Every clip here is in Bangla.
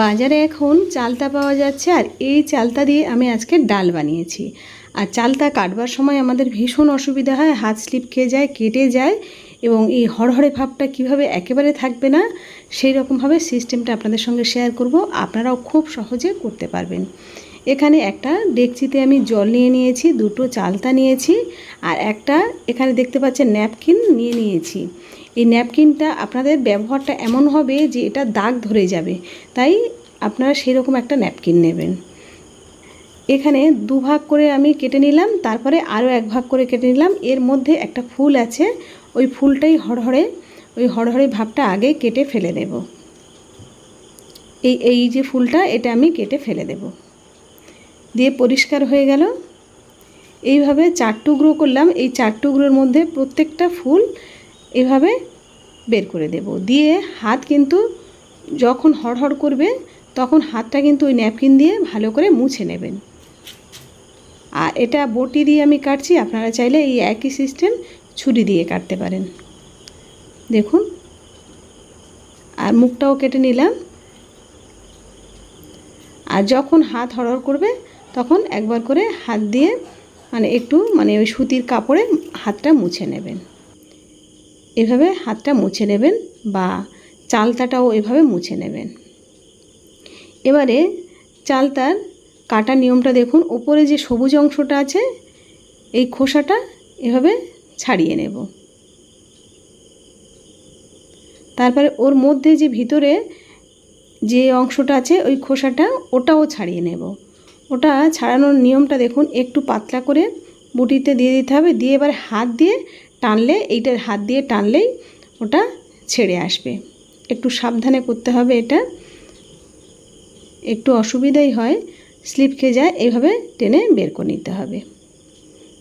বাজারে এখন চালতা পাওয়া যাচ্ছে আর এই চালতা দিয়ে আমি আজকে ডাল বানিয়েছি। আর চালতা কাটবার সময় আমাদের ভীষণ অসুবিধা হয়, হাত স্লিপ খেয়ে যায়, কেটে যায় এবং এই হড়হড়ে ভাবটা কীভাবে একেবারে থাকবে না, সেই রকমভাবে সিস্টেমটা আপনাদের সঙ্গে শেয়ার করব। আপনারাও খুব সহজে করতে পারবেন। এখানে একটা ডেকচিতে আমি জল নিয়ে নিয়েছি, দুটো চালতা নিয়েছি আর একটা এখানে দেখতে পাচ্ছেন ন্যাপকিন নিয়ে নিয়েছি। এই ন্যাপকিনটা আপনাদের ব্যবহারটা এমন হবে যে এটা দাগ ধরে যাবে। তাই আপনারা সেরকম একটা ন্যাপকিন নেবেন। এখানে দু ভাগ করে আমি কেটে নিলাম, তারপরে আরও এক ভাগ করে কেটে নিলাম। এর মধ্যে একটা ফুল আছে, ওই ফুলটাই হড়হড়ে, ওই হড়হড়ে ভাবটা আগে কেটে ফেলে দেব। এই এই যে ফুলটা, এটা আমি কেটে ফেলে দেব। দিয়ে পরিষ্কার হয়ে গেল। এইভাবে চার টুকরো করলাম। এই চার টুকরোর মধ্যে প্রত্যেকটা ফুল এভাবে বের করে দেব। দিয়ে হাত কিন্তু যখন হড়হড় করবে, তখন হাতটা কিন্তু ওই ন্যাপকিন দিয়ে ভালো করে মুছে নেবেন। আর এটা বটি দিয়ে আমি কাটছি, আপনারা চাইলে এই একই সিস্টেম ছুরি দিয়ে কাটতে পারেন। দেখুন, আর মুখটাও কেটে নিলাম। আর যখন হাত হড়হড় করবে, তখন একবার করে হাত দিয়ে মানে একটু মানে ওই সুতির কাপড়ে হাতটা মুছে নেবেন। এভাবে হাতটা মুছে নেবেন বা চালতাটাও এভাবে মুছে নেবেন। এবারে চালতার কাটা নিয়মটা দেখুন। ওপরে যে সবুজ অংশটা আছে, এই খোসাটা এভাবে ছাড়িয়ে নেব। তারপরে ওর মধ্যে যে ভিতরে যে অংশটা আছে, ওই খোসাটা ওটাও ছাড়িয়ে নেব। ওটা ছাড়ানোর নিয়মটা দেখুন, একটু পাতলা করে বুটিতে দিয়ে দিতে হবে। দিয়ে এবার হাত দিয়ে টানলে, এইটার হাত দিয়ে টানলেই ওটা ছেড়ে আসবে। একটু সাবধানে করতে হবে এটা। একটু অসুবিধাই হয়, স্লিপ খেয়ে যায়, এইভাবে টেনে বের করে নিতে হবে।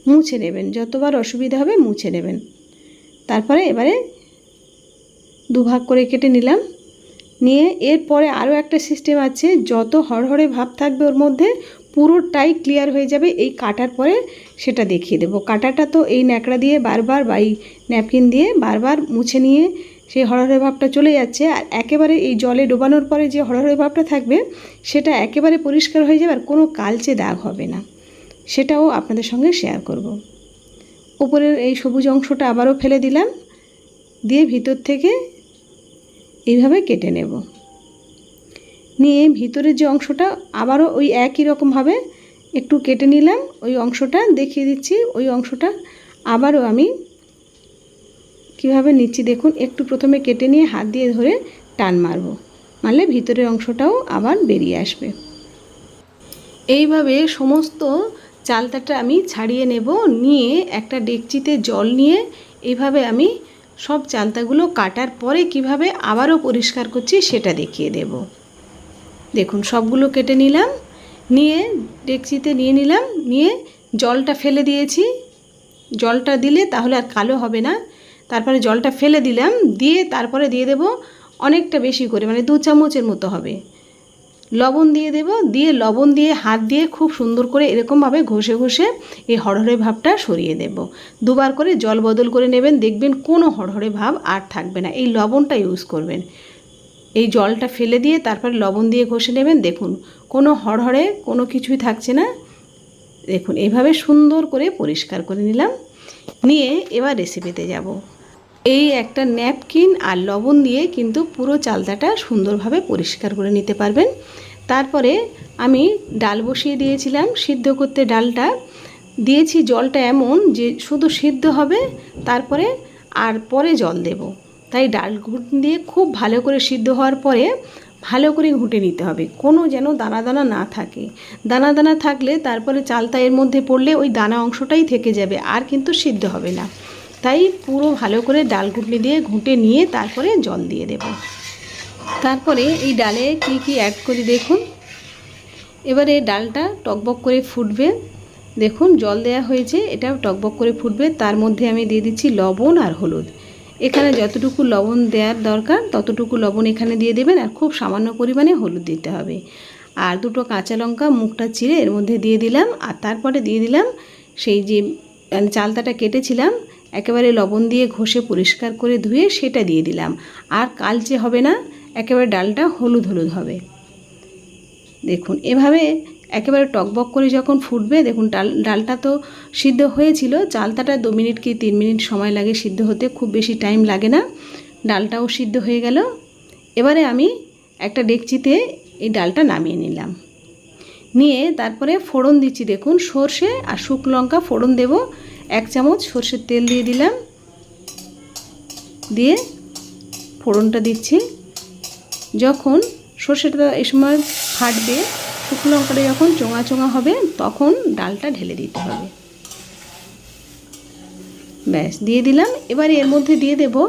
মুছে নেবেন, যতবার অসুবিধা হবে মুছে নেবেন। তারপরে এবারে দুভাগ করে কেটে নিলাম। নিয়ে এরপরে আরও একটা সিস্টেম আছে, যত হড়হড়ে ভাব থাকবে ওর মধ্যে পুরোটাই ক্লিয়ার হয়ে যাবে, এই কাটার পরে সেটা দেখিয়ে দেবো। কাটাটা তো এই ন্যাকড়া দিয়ে বারবার বা এই ন্যাপকিন দিয়ে বারবার মুছে নিয়ে সেই হড়হড়ে ভাবটা চলে যাচ্ছে। আর একেবারে এই জলে ডোবানোর পরে যে হড়হড়ে ভাবটা থাকবে, সেটা একেবারে পরিষ্কার হয়ে যাবে আর কোনো কালচে দাগ হবে না। সেটাও আপনাদের সঙ্গে শেয়ার করব। উপরের এই সবুজ অংশটা আবারও ফেলে দিলাম, দিয়ে ভিতর থেকে এইভাবে কেটে নেব। নিয়ে ভিতরের যে অংশটা, আবারও ওই একই রকমভাবে একটু কেটে নিলাম। ওই অংশটা দেখিয়ে দিচ্ছি। ওই অংশটা আবারও আমি কীভাবে নিচ্ছি দেখুন, একটু প্রথমে কেটে নিয়ে হাত দিয়ে ধরে টান মারব। মারলে ভিতরের অংশটাও আবার বেরিয়ে আসবে। এইভাবে সমস্ত চালতাটা আমি ছাড়িয়ে নেব, নিয়ে একটা ডেকচিতে জল নিয়ে এইভাবে আমি সব চালতাগুলো কাটার পরে কীভাবে আবারও পরিষ্কার করছি সেটা দেখিয়ে দেব। দেখুন, সবগুলো কেটে নিলাম, নিয়ে ডেকচিতে নিয়ে নিলাম, নিয়ে জলটা ফেলে দিয়েছি। জলটা দিলে তাহলে আর কালো হবে না। তারপরে জলটা ফেলে দিলাম, দিয়ে তারপরে দিয়ে দেব অনেকটা বেশি করে মানে দু চামচের মতো হবে। লবণ দিয়ে দেব, দিয়ে লবণ দিয়ে হাত দিয়ে খুব সুন্দর করে এরকমভাবে ঘষে ঘষে এই হড়হড়ে ভাবটা সরিয়ে দেব। দুবার করে জল বদল করে নেবেন, দেখবেন কোনো হড়হড়ে ভাব আর থাকবে না। এই লবণটা ইউজ করবেন। এই জলটা ফেলে দিয়ে তারপরে লবণ দিয়ে ঘষে নেবেন। দেখুন, কোনো হড়হড়ে কোনো কিছুই থাকছে না। দেখুন, এভাবে সুন্দর করে পরিষ্কার করে নিলাম। নিয়ে এবার রেসিপিতে যাব। এই একটা ন্যাপকিন আর লবণ দিয়ে কিন্তু পুরো চালতাটা সুন্দরভাবে পরিষ্কার করে নিতে পারবেন। তারপরে আমি ডাল বসিয়ে দিয়েছিলাম, সিদ্ধ করতে ডালটা। দিয়েছি জলটা এমন যে শুধু সিদ্ধ হবে, তারপরে আর পরে জল দেব। তাই ডাল দিয়ে খুব ভালো করে সিদ্ধ হওয়ার পরে ভালো করে ঘুটে নিতে হবে। কোনো যেন দানা দানা না থাকে। দানা দানা থাকলে তারপরে চালতা এর মধ্যে পড়লে ওই দানা অংশটাই থেকে যাবে, আর কিন্তু সিদ্ধ হবে না। তাই পুরো ভালো করে ডাল ঘুটনি দিয়ে ঘুঁটে নিয়ে তারপরে জল দিয়ে দেব। তারপরে এই ডালে কি কি অ্যাড করি দেখুন। এবারে ডালটা টকবক করে ফুটবে। দেখুন জল দেয়া হয়েছে এটা টকবক করে ফুটবে। তার মধ্যে আমি দিয়ে দিচ্ছি লবণ আর হলুদ। এখানে যতটুকু লবণ দেওয়ার দরকার, ততটুকু লবণ এখানে দিয়ে দেবেন আর খুব সামান্য পরিমাণে হলুদ দিতে হবে। আর দুটো কাঁচা লঙ্কা, মুখটা চিরে এর মধ্যে দিয়ে দিলাম। আর তারপরে দিয়ে দিলাম সেই যে চালতাটা কেটেছিলাম, একেবারে লবণ দিয়ে ঘষে পরিষ্কার করে ধুয়ে সেটা দিয়ে দিলাম। আর কালচে হবে না, একেবারে ডালটা হলুদ হলুদ হবে। দেখুন, এভাবে একেবারে টকবক করে যখন ফুটবে, দেখুন ডাল, ডালটা তো সিদ্ধ হয়েছিল, চালতাটা দু মিনিট কি তিন মিনিট সময় লাগে সিদ্ধ হতে, খুব বেশি টাইম লাগে না। ডালটাও সিদ্ধ হয়ে গেল। এবারে আমি একটা ডেকচিতে এই ডালটা নামিয়ে নিলাম। নিয়ে তারপরে ফোড়ন দিচ্ছি, দেখুন সর্ষে আর শুকনো লঙ্কা ফোড়ন দেব। এক চামচ সর্ষের তেল দিয়ে দিলাম। দিয়ে ফোড়নটা দিচ্ছি। যখন সর্ষেটা এই সময় ফাটবে শুকনো লঙ্কাটা যখন চোঙা চোঙা হবে, তখন ডালটা ঢেলে দিতে হবে। ব্যাস, দিয়ে দিলাম। এবার এর মধ্যে দিয়ে দেব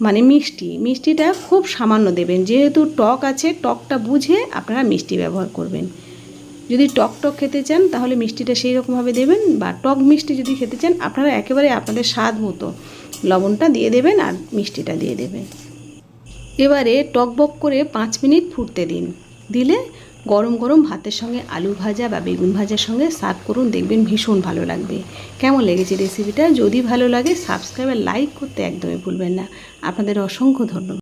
মানে মিষ্টি। মিষ্টিটা খুব সামান্য দেবেন। যেহেতু টক আছে, টকটা বুঝে আপনারা মিষ্টি ব্যবহার করবেন। যদি টক টক খেতে চান, তাহলে মিষ্টিটা সেই রকমভাবে দেবেন বা টক মিষ্টি যদি খেতে চান, আপনারা একেবারে আপনাদের স্বাদ মতো লবণটা দিয়ে দেবেন আর মিষ্টিটা দিয়ে দেবেন। এবারে টকবক করে পাঁচ মিনিট ফুটতে দিন। দিলে গরম গরম ভাতের সঙ্গে আলু ভাজা বা বেগুন ভাজার সঙ্গে সার্ভ করুন, দেখবেন ভীষণ ভালো লাগবে। কেমন লেগেছে রেসিপিটা যদি ভালো লাগে সাবস্ক্রাইব আর লাইক করতে একদমই ভুলবেন না। আপনাদের অসংখ্য ধন্যবাদ।